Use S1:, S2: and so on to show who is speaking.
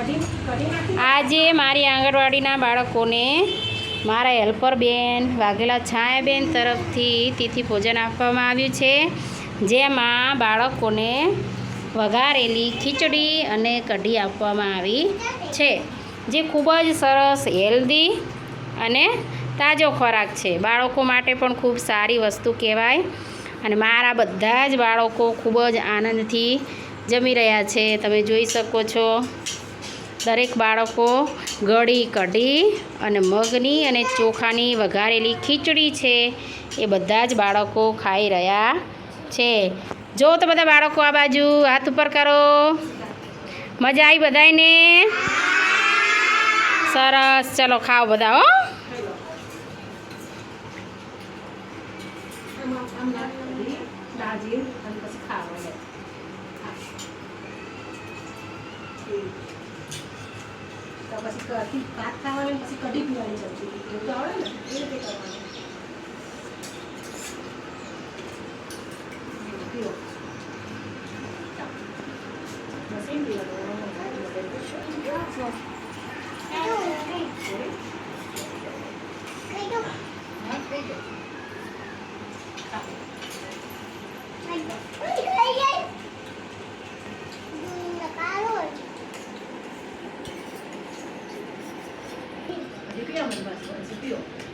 S1: આજે મારી આંગણવાડીના બાળકોને મારા હેલ્પર બેન, વાઘેલા છાયાબેન તરફથી તિથિ ભોજન આપવામાં આવ્યું છે, જેમાં બાળકોને વઘારેલી ખીચડી અને કઢી આપવામાં આવી છે, જે ખૂબ જ સરસ, હેલ્ધી અને તાજો ખોરાક છે. બાળકો માટે પણ ખૂબ સારી વસ્તુ કહેવાય અને મારા બધા જ બાળકો ખૂબ જ આનંદથી જમી રહ્યા છે. તમે જોઈ શકો છો દરેક બાળકો ગળી, કઢી અને મગની અને ચોખાની વઘારેલી ખીચડી છે. એ બધા જ બાળકો ખાઈ રહ્યા છે. જો તો બધા બાળકો આ બાજુ હાથ ઉપર કરો. મજા આવી બધાયને? સરસ. ચલો ખાઓ બધા હો.
S2: તો પછી કઢી ભાત ખાવાની પછી કઢી પીવાની જલ્દી એવું તો આવડે ને? એ રીતે કરવાનું. Thank પીવો family, but.